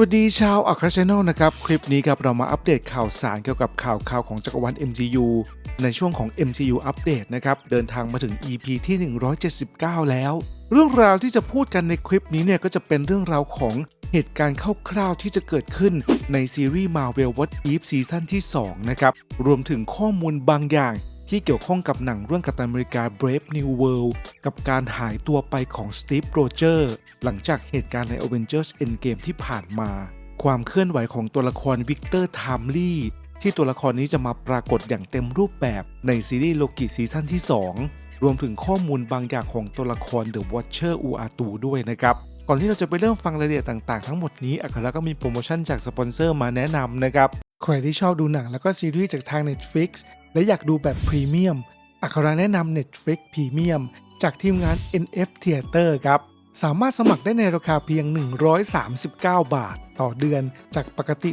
วัสดีชาวอัครชแนลนะครับ คลิปนี้ครับเรามาอัปเดตข่าวสารเกี่ยวกับข่าวข่าวของจักรวาล MCU ในช่วงของ MCU อัปเดตนะครับ เดินทางมาถึง EP ที่ 179 แล้ว เรื่องราวที่จะพูดกันในคลิปนี้เนี่ย ก็จะเป็นเรื่องราวของเหตุการณ์คร่าวๆที่จะเกิดขึ้นในซีรีส์ Marvel What If ซีซั่นที่ 2 นะครับ รวมถึงข้อมูลบางอย่าง ที่เกี่ยวข้องกับหนังเรื่องกัปตันอเมริกา Brave New World กับการหายตัวไปของสตีฟโรเจอร์หลังจากเหตุการณ์ใน Avengers Endgame ที่ผ่านมา ความเคลื่อนไหวของตัวละครวิกเตอร์ไทมลีที่ตัวละครนี้จะมาปรากฏอย่างเต็มรูปแบบในซีรีส์โลกิซีซั่นที่ 2 รวมถึงข้อมูลบางอย่างของตัวละคร The Watcher อูอาตูด้วยนะครับก่อนที่เราจะไปเริ่มฟังรายละเอียดต่างๆ ทั้งหมดนี้อัคราก็มีโปรโมชั่นจากสปอนเซอร์มาแนะนำนะครับ ใครที่ชอบดูหนังแล้วก็ซีรีส์จากทาง Netflix และอยากดูแบบพรีเมียมอัคราแนะนำ Netflix Premium จากทีมงาน NF Theater ครับ สามารถสมัครได้ในราคาเพียง 139 บาท ต่อเดือนจากปกติ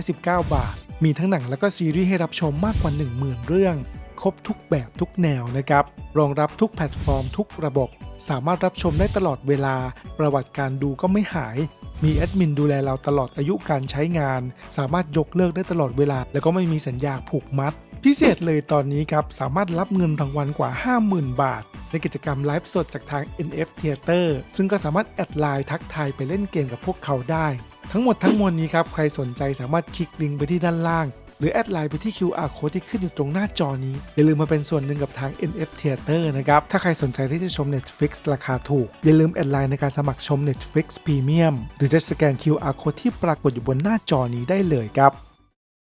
419 บาท มีทั้งหนังแล้วก็ซีรีส์ให้รับชมมากกว่า 10,000 เรื่อง ครบทุกแบบทุกแนวนะครับ รองรับทุกแพลตฟอร์มทุกระบบ สามารถรับชมได้ตลอดเวลา ประวัติการดูก็ไม่หายมีแอดมินดูแลเราตลอดอายุการใช้งาน สามารถยกเลิกได้ตลอดเวลา แล้วก็ไม่มีสัญญาผูกมัด พิเศษเลยตอนนี้ครับ สามารถรับเงินรางวัลกว่า 50,000 บาท ในกิจกรรมไลฟ์สดจากทาง NF Theater ซึ่งก็สามารถแอดไลน์ทักทายไปเล่นเกมกับพวกเขาได้ ทั้งหมดทั้งมวลนี้ครับ ใครสนใจสามารถคลิกลิงก์ไปที่ด้านล่าง หรือแอดไลน์ไปที่ QR code ที่ขึ้นอยู่ตรงหน้าจอนี้ อย่าลืมมาเป็นส่วนหนึ่งกับทาง NF Theater นะครับ ถ้าใครสนใจที่จะชม Netflix ราคาถูก อย่าลืมแอดไลน์ในการสมัครชม Netflix Premium หรือจะสแกน QR code ที่ปรากฏอยู่บนหน้าจอนี้ได้เลยครับ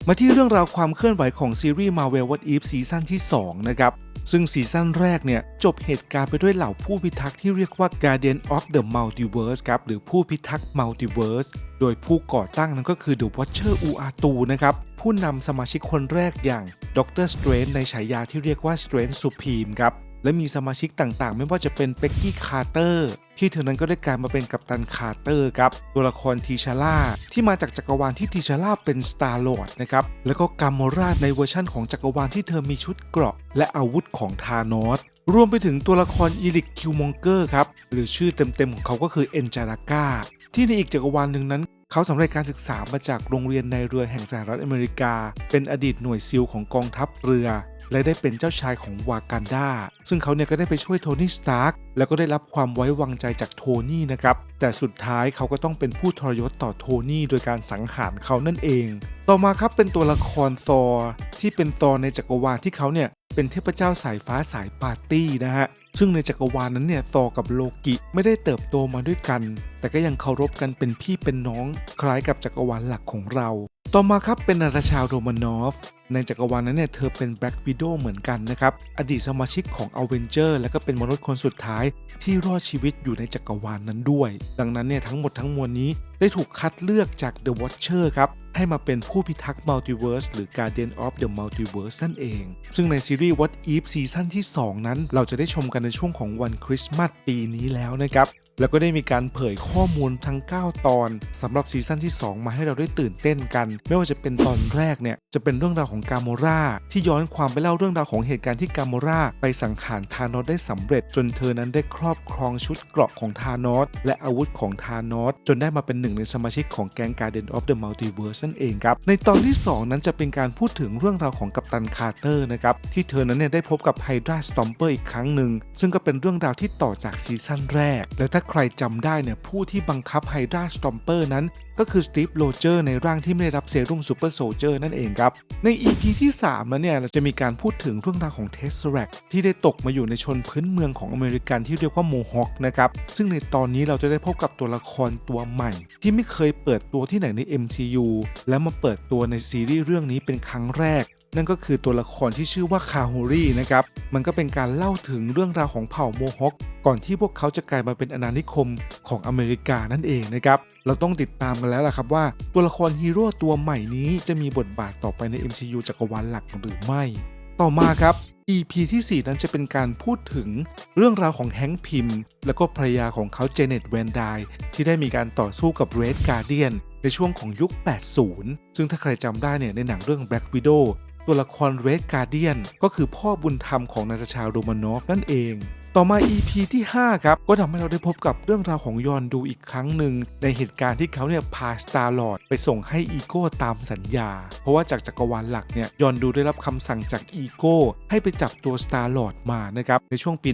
มาที่เรื่องราวความเคลื่อนไหวของซีรีส์ Marvel What If ซีซั่นที่ 2 นะครับ ซึ่งซีซั่นแรกเนี่ย จบเหตุการณ์ไปด้วยเหล่าผู้พิทักษ์ที่เรียกว่า Guardian of the Multiverse ครับ หรือผู้พิทักษ์ Multiverse โดยผู้ก่อตั้งนั้นก็คือ The Watcher อูอาตูนะครับ ผู้นำสมาชิกคนแรกอย่าง Doctor Strange ในฉายาที่เรียกว่า Strange Supreme ครับและมีสมาชิกต่างๆ ไม่ว่าจะเป็นเป็กกี้คาร์เตอร์ ที่เธอนั้นก็ได้กลายมาเป็นกัปตันคาร์เตอร์ครับตัวละครทีชาร่าที่มาจากจักรวาลที่ทีชาร่าเป็นสตาร์ลอร์ดนะครับแล้วก็กัมโมราในเวอร์ชั่นของจักรวาลที่เธอมีชุดเกราะ และอาวุธของธานอสรวมไปถึงตัวละครอีลิกคิวมองเกอร์ครับหรือชื่อเต็มๆของเขาก็คือเอนจาราก้าที่ในอีกจักรวาลหนึ่งนั้นเขาสำเร็จการศึกษามาจากโรงเรียนในเรือแห่งสหรัฐอเมริกา เป็นอดีตหน่วยซิลของกองทัพเรือ และได้เป็นเจ้าชายของวากันดาซึ่งเขาเนี่ยก็ได้ไปช่วยโทนี่สตาร์กแล้วก็ได้รับความไว้วางใจจากโทนี่นะครับ แต่สุดท้ายเขาก็ต้องเป็นผู้ทรยศต่อโทนี่โดยการสังหารเขานั่นเอง ต่อมาครับเป็นตัวละครซอร์ที่เป็นซอร์ในจักรวาลที่เขาเนี่ยเป็นเทพเจ้าสายฟ้าสายปาร์ตี้นะฮะซึ่งในจักรวาลนั้นเนี่ยซอร์กับโลกิไม่ได้เติบโตมาด้วยกัน แต่ก็ยังเคารพกันเป็นพี่เป็นน้อง คล้ายกับจักรวาลหลักของเรา ต่อมาครับเป็นนาตาชาโรมานอฟ ในจักรวาลนั้นเนี่ยเธอเป็นแบล็กวิดโอเหมือนกันนะครับ อดีตสมาชิกของอเวนเจอร์และก็เป็นมนุษย์คนสุดท้ายที่รอดชีวิตอยู่ในจักรวาลนั้นด้วย ดังนั้นเนี่ยทั้งหมดทั้งมวลนี้ได้ถูกคัดเลือกจาก The Watcher ครับ ให้มาเป็นผู้พิทักษ์มัลติเวิร์สหรือ Guardian of the Multiverse นั่นเอง ซึ่งในซีรีส์ What If ซีซั่นที่ 2 นั้น เราจะได้ชมกันในช่วงของวันคริสต์มาสปีนี้แล้วนะครับ แล้วก็ได้มีการเผยข้อมูลทั้ง 9 ตอนสำหรับซีซั่นที่ 2 มาให้เราได้ตื่นเต้นกัน ไม่ว่าจะเป็นตอนแรกเนี่ยจะเป็นเรื่องราวของกาโมราที่ย้อนความไปเล่าเรื่องราวของเหตุการณ์ที่กาโมราไปสังหารธานอสได้สำเร็จ จนเธอนั้นได้ครอบครองชุดเกราะของธานอสและอาวุธของธานอสจนได้มาเป็นหนึ่งในสมาชิกของแก๊ง Guardian of the Multiverse นั่นเองครับในตอนที่ 2 นั้นจะเป็นการพูดถึงเรื่องราวของกัปตันคาร์เตอร์นะครับที่เธอนั้นเนี่ยได้พบกับไฮดราสตอมเปอร์อีกครั้งหนึ่งซึ่งก็เป็นเรื่องราวที่ต่อจากซีซั่นแรก และถ้าใครจำได้เนี่ยผู้ที่บังคับไฮดราสตอมเปอร์นั้น ก็คือสตีฟโรเจอร์ในร่างที่ไม่ได้รับเซรุ่มซูเปอร์โซเจอร์นั่นเองครับ ใน EP ที่3แล้วเนี่ยเราจะมีการพูดถึงเรื่องราวของเทสแรกที่ได้ตกมาอยู่ในชนพื้นเมืองของอเมริกันที่เรียกว่าโมฮอคนะครับซึ่งในตอนนี้เราจะได้พบกับตัวละครตัวใหม่ ที่ไม่เคยเปิดตัวที่ไหนใน MCU แล้วมาเปิดตัวในซีรีส์เรื่องนี้เป็นครั้งแรก นั่นก็คือตัวละครที่ชื่อว่าคาฮูรีนะครับ มันก็เป็นการเล่าถึงเรื่องราวของเผ่าโมฮอคก่อนที่พวกเขาจะกลายมาเป็นอาณานิคมของอเมริกานั่นเองนะครับ เราต้องติดตามกันแล้วล่ะครับว่า ตัวละครฮีโร่ตัวใหม่นี้จะมีบทบาทต่อไปใน MCU จักรวาลหลักหรือไม่ ต่อมาครับ EP ที่ 4 นั้นจะเป็นการพูดถึงเรื่องราวของแฮงค์พิมแล้วก็ภรรยาของเขาเจเน็ตแวนไดที่ได้มีการต่อสู้กับเรดการเดียนในช่วงของยุค 80 ซึ่งถ้าใครจำได้เนี่ยในหนังเรื่อง Black Widow ตัวละครเรดการเดียนก็คือพ่อบุญธรรมของนาตาชาโรมานอฟนั่นเอง ต่อมา EP ที่ 5 ครับ ก็ทำให้เราได้พบกับเรื่องราวของยอนดูอีกครั้งหนึ่ง ในเหตุการณ์ที่เขาเนี่ยพาสตาร์ลอดไปส่งให้อีโก้ตามสัญญา เพราะว่าจากจักรวาลหลักเนี่ยยอนดูได้รับคำสั่งจากอีโก้ให้ไปจับตัวสตาร์ลอดมานะครับในช่วงปี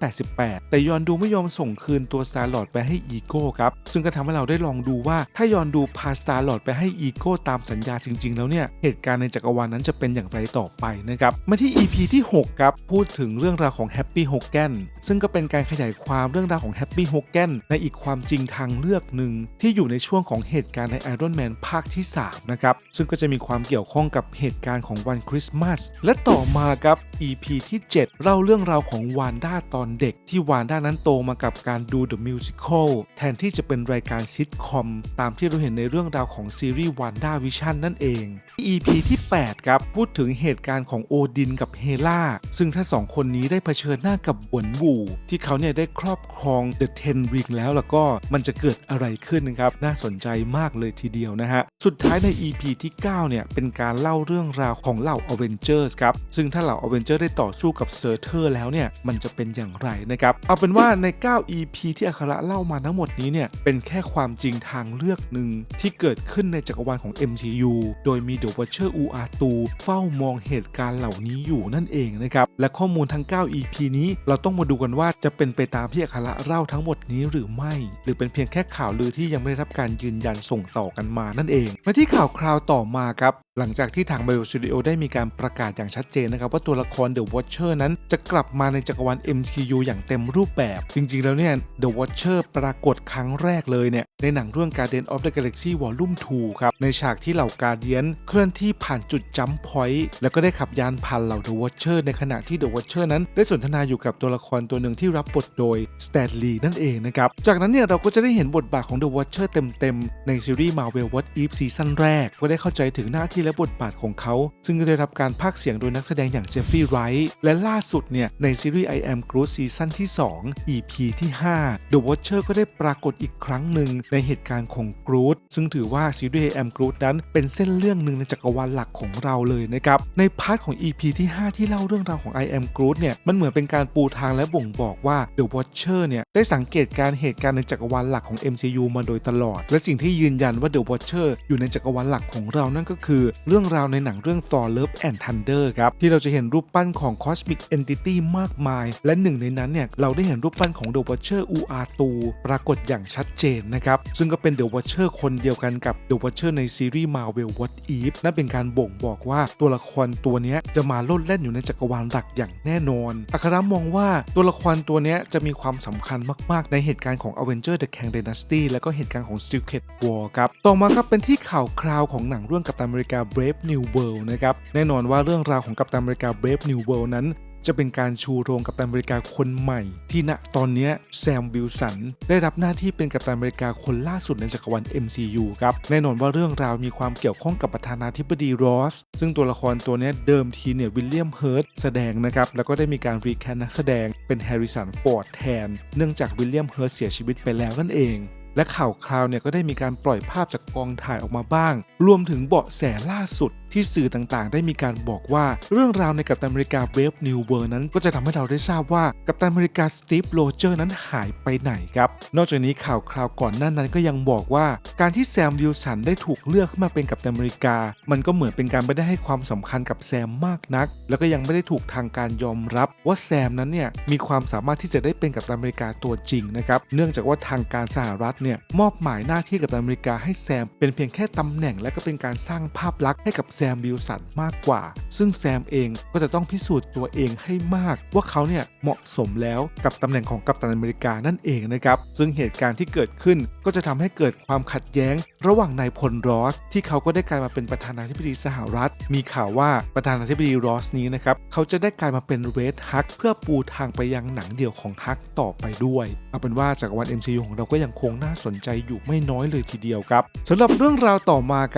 1988 แต่ยอนดูไม่ยอมส่งคืนตัวสตาร์ลอดไปให้อีโก้ครับซึ่งก็ทำให้เราได้ลองดูว่าถ้ายอนดูพาสตาร์ลอดไปให้อีโก้ตามสัญญาจริง ๆ แล้วเนี่ยเหตุการณ์ในจักรวาลนั้นจะเป็นอย่างไรต่อไปนะครับมาที่ EP ที่6ครับพูดถึงเรื่องราวของแฮปปี้ฮ g แกนซึ่งก็เป็นการขยายความเรื่องราวของแฮปปี้ฮ g แกนในอีกความจริงทางเลือกหนึ่ง ที่อยู่ในช่วงของเหตุการณ์ใน Iron Man ภาคที่ 3 นะครับ ซึ่งก็จะมีความเกี่ยวข้องกับเหตุการณ์ของวันคริสต์มาสและต่อมาครับ EP ที่ 7 เล่าเรื่องราวของวานด้าตอนเด็ก ที่วานด้านั้นโตมากับการดู The Musical แทนที่จะเป็นรายการซิทคอมตามที่เราเห็นในเรื่องราวของซีรีส์วานด้าวิชั่นนั่นเอง EP ที่ 8 ครับ พูดถึงเหตุการณ์ของโอดินกับเฮล่าซึ่งถ้าสองคนนี้ได้เผชิญหน้ากับหวนบูที่เขาเนี่ยได้ครอบครอง The Ten Ring แล้วแล้วก็มันจะเกิดอะไรขึ้นนะครับ น่าสนใจมากเลยทีเดียวนะฮะ สุดท้ายใน EP ที่ 9 เนี่ย เป็นการเล่าเรื่องราวของเหล่า Avengers ครับ ซึ่งถ้าเหล่า Avengers ได้ต่อสู้กับเซอร์เทอร์แล้วเนี่ย มันจะเป็นอย่างไรนะครับ เอาเป็นว่าใน 9 EP ที่อัคระเล่ามาทั้งหมดนี้เนี่ย เป็นแค่ความจริงทางเลือกหนึ่งที่เกิดขึ้นในจักรวาลของ MCU โดยมี The Watcher อูอาตูเฝ้ามองเหตุการณ์เหล่านี้อยู่นั่นเองนะครับและข้อมูลทั้ง 9 EP นี้เราต้องมาดูกันว่าจะเป็นไปตามที่อัคระเล่าทั้งหมดนี้หรือไม่ หรือเป็นเพียงแค่ข่าวลือที่ยังไม่ได้รับการยืนยันส่งต่อกันมานั่นเองมาที่ข่าวคราวต่อมาครับ หลังจากที่ทาง Bio Studio ได้มีการประกาศอย่างชัดเจนนะครับ ว่าตัวละคร The Watcher นั้นจะกลับมาในจักรวาล MCU อย่างเต็มรูปแบบ จริงๆ แล้วเนี่ย The Watcher ปรากฏครั้งแรกเลยเนี่ย ในหนังเรื่อง Guardian of the Galaxy Volume 2 ครับ ในฉากที่เหล่า Guardian เคลื่อนที่ผ่านจุดจัมพอยต์แล้วก็ได้ขับยานผ่านเหล่า The Watcher ในขณะที่ The Watcher นั้น ได้สนทนาอยู่กับตัวละครตัวหนึ่งที่รับบทโดย Stan Lee นั่นเองนะครับจากนั้นเนี่ยเราก็จะได้เห็นบทบาทของ The Watcher เต็มๆในซีรีส์ Marvel What If ซีซั่นแรกก็ได้เข้าใจถึงหน้าที่และบทบาทของเขา ซึ่งได้รับการพากย์เสียงโดยนักแสดงอย่างเจฟฟี่ไรท์และล่าสุดเนี่ยในซีรีส์ I Am Groot ซีซั่นที่ 2 EP ที่ 5 The Watcher ก็ได้ปรากฏอีกครั้งหนึ่งในเหตุการณ์ของ Groot ซึ่งถือว่าซีรีส์ I Am Groot นั้นเป็นเส้นเรื่องหนึ่งในจักรวาลหลักของเราเลยนะครับในพาร์ทของ EP ที่ 5 ที่เล่าเรื่องราวของ I Am Groot เนี่ยมันเหมือนเป็นการปูทางและบ่งบอกว่า The Watcher เนี่ยได้สังเกตการเหตุการณ์ในจักรวาลหลักของ MCU มาโดยตลอด และสิ่งที่ยืนยันว่า The Watcher อยู่ในจักรวาลหลักของเรานั่นก็คือเรื่องราวในหนังเรื่อง Thor Love and Thunder ครับ ที่เราจะเห็นรูปปั้นของ Cosmic Entity มากมาย และหนึ่งในนั้นเนี่ย เราได้เห็นรูปปั้นของ The Watcher อูอาตูปรากฏอย่างชัดเจนนะครับ ซึ่งก็เป็น The Watcher คนเดียวกันกับ The Watcher ในซีรีส์ Marvel What If นั่นเป็นการบ่งบอกว่าตัวละครตัวนี้จะมาโลดแล่นอยู่ในจักรวาลหลักอย่างแน่นอน อัครมองว่าตัวละครตัวนี้จะมีความสำคัญมาก ๆ ในเหตุการณ์ของ Avenger The Kang Dynasty และก็เหตุการณ์ของ Secret War ครับ ต่อมาครับเป็นที่ข่าวคราวของหนังเรื่องกัปตันอเมริกา Brave New World นะครับแน่นอนว่าเรื่องราวของกัปตันอเมริกา Brave New World นั้นจะเป็นการชูโรงกัปตันอเมริกาคนใหม่ ที่ณตอนนี้แซมวิลสันได้รับหน้าที่เป็นกัปตันอเมริกาคนล่าสุดในจักรวาล MCU ครับ แน่นอนว่าเรื่องราวมีความเกี่ยวข้องกับประธานาธิบดีรอส ซึ่งตัวละครตัวนี้เดิมทีเนี่ยวิลเลียมเฮิร์ตแสดงนะครับ แล้วก็ได้มีการรีแคนนักแสดงเป็นแฮร์ริสันฟอร์ดแทน เนื่องจากวิลเลียมเฮิร์ตเสียชีวิตไปแล้วนั่นเองและข่าวคราวเนี่ยก็ได้มีการปล่อยภาพจากกองถ่ายออกมาบ้าง รวมถึงเบาะแสล่าสุด ที่สื่อต่างๆ ได้มีการบอกว่า เรื่องราวในกัปตันอเมริกาเบฟนิวเวอร์นั้น ก็จะทำให้เราได้ทราบว่ากัปตันอเมริกาสตีฟโรเจอร์นั้นหายไปไหนครับ นอกจากนี้ข่าวคราวก่อนหน้านั้นก็ยังบอกว่า การที่แซมวิลสันได้ถูกเลือกขึ้นมาเป็นกัปตันอเมริกา มันก็เหมือนเป็นการไม่ได้ให้ความสำคัญกับแซมมากนัก แล้วก็ยังไม่ได้ถูกทางการยอมรับ ว่าแซมนั้นเนี่ยมีความสามารถที่จะได้เป็นกัปตันอเมริกาตัวจริงนะครับเนื่องจากว่าทางการสหรัฐเนี่ยมอบหมายหน้าที่กัปตันอเมริกาให้แซมเป็นเพียงแค่ตำแหน่งและก็เป็นการสร้างภาพลักษณ์ให้กับแซมวิลสันมากกว่า ซึ่งแซมเองก็จะต้องพิสูจน์ตัวเองให้มาก ว่าเขาเนี่ยเหมาะสมแล้วกับตำแหน่งของกัปตันอเมริกานั่นเองนะครับซึ่งเหตุการณ์ที่เกิดขึ้นก็จะทำให้เกิดความขัดแย้ง ระหว่างนายพลรอส ที่เขาก็ได้กลายมาเป็นประธานาธิบดีสหรัฐ มีข่าวว่าประธานาธิบดีรอสนี้นะครับเขาจะได้กลายมาเป็นเรดฮักเพื่อปูทางไปยังหนังเดี่ยวของฮักต่อไปด้วยเอาเป็นว่าจักวาล MCU ของเราก็ยังคงน่าสนใจอยู่ไม่น้อยเลยทีเดียวครับสำหรับเรื่องราวต่อมาค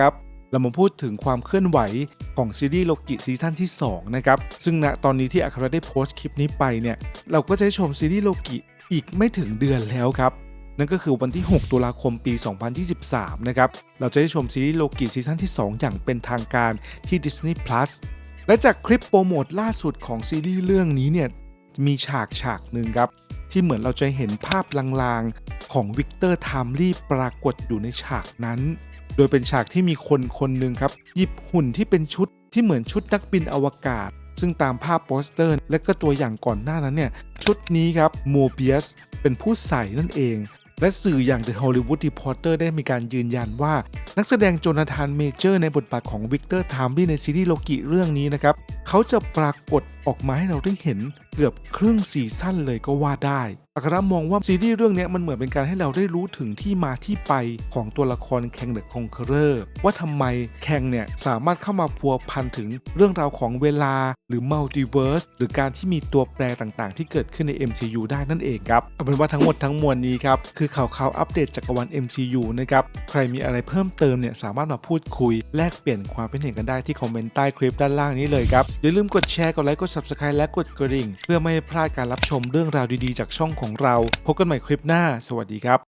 รับ เรามาพูดถึงความเคลื่อนไหวของซีรีส์โลกิซีซั่นที่ 2 นะครับ ซึ่งณตอนนี้ที่อัครได้โพสต์คลิปนี้ไปเนี่ย เราก็จะได้ชมซีรีส์โลกิอีกไม่ถึงเดือนแล้วครับ นั่นก็คือวันที่ 6 ตุลาคมปี 2023 นะครับ เราจะได้ชมซีรีส์โลกิซีซั่นที่ 2 อย่างเป็นทางการที่ Disney Plus และจากคลิปโปรโมทล่าสุดของซีรีส์เรื่องนี้เนี่ยมีฉากฉากหนึ่งครับ ที่เหมือนเราจะเห็นภาพลางๆของวิกเตอร์ไทมลี่ปรากฏอยู่ในฉากนั้น โดยเป็นฉากที่มีคนคนหนึ่งครับ หยิบหุ่นที่เป็นชุดที่เหมือนชุดนักบินอวกาศ ซึ่งตามภาพโปสเตอร์ และก็ตัวอย่างก่อนหน้านั้นเนี่ยชุดนี้ครับโมเบียสเป็นผู้ใส่นั่นเอง และสื่ออย่าง The Hollywood Reporter ได้มีการยืนยันว่า นักแสดงโจนาธานเมเจอร์ในบทบาทของวิกเตอร์ไทมลี่ในซีรีส์โลกิเรื่องนี้นะครับเขาจะปรากฏออกมาให้เราได้เห็นเกือบครึ่งซีซั่นเลยก็ว่าได้ อัครมองว่าซีรีส์เรื่องนี้มันเหมือนเป็นการให้เราได้รู้ถึงที่มาที่ไปของตัวละครแคงเดอะคองเคอร์ว่าทำไมแคงเนี่ยสามารถเข้ามาพัวพันถึงเรื่องราวของเวลาหรือมัลติเวิร์สหรือการที่มีตัวแปรต่างๆ ที่เกิดขึ้นใน MCU ได้นั่นเองครับเอาเป็นว่าทั้งหมดทั้งมวลนี้ครับคือข่าวข่าวอัปเดตจักรวาล MCU นะครับใครมีอะไรเพิ่มเติมเนี่ยสามารถมาพูดคุยแลกเปลี่ยนความเป็นเห็นกันได้ที่คอมเมนต์ใต้คลิปด้านล่างนี้เลยครับอย่าลืมกดแชร์กดไลค์กด Subscribe และกดกระดิ่ง เพื่อไม่ให้พลาดการรับชมเรื่องราวดีๆจากช่องของเรา พบกันใหม่คลิปหน้า สวัสดีครับ